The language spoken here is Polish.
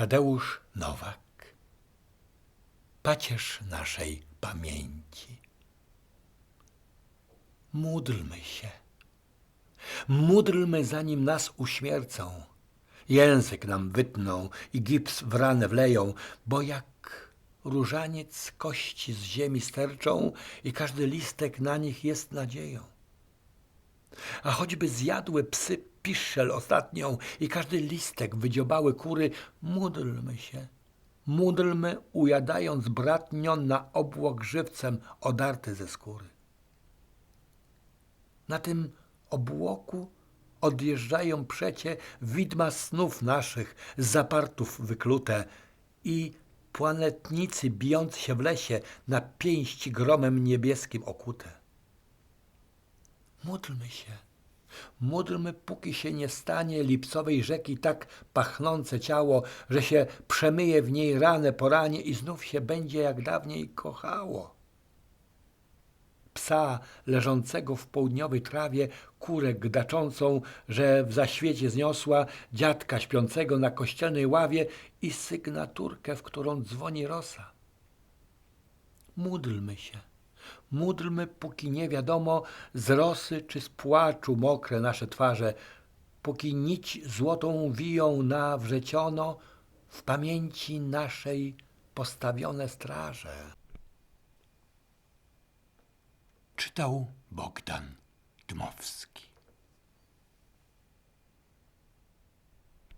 Tadeusz Nowak, pacierz naszej pamięci. Módlmy się. Módlmy, zanim nas uśmiercą. Język nam wytną i gips w ranę wleją, bo jak różaniec kości z ziemi sterczą i każdy listek na nich jest nadzieją. A choćby zjadły psy piszel ostatnią i każdy listek wydziobały kury, módlmy się. Módlmy, ujadając bratnio na obłok żywcem odarty ze skóry. Na tym obłoku odjeżdżają przecie widma snów naszych, zapartów wyklute i planetnicy bijący się w lesie na pięści gromem niebieskim okute. Módlmy się, módlmy, póki się nie stanie lipcowej rzeki tak pachnące ciało, że się przemyje w niej ranę po ranie i znów się będzie jak dawniej kochało psa leżącego w południowej trawie, kurę gdaczącą, że w zaświecie zniosła, dziadka śpiącego na kościelnej ławie i sygnaturkę, w którą dzwoni rosa. Módlmy się, módlmy, póki nie wiadomo z rosy czy z płaczu mokre nasze twarze, póki nić złotą wiją na wrzeciono w pamięci naszej postawione straże. Czytał Bogdan Dmowski.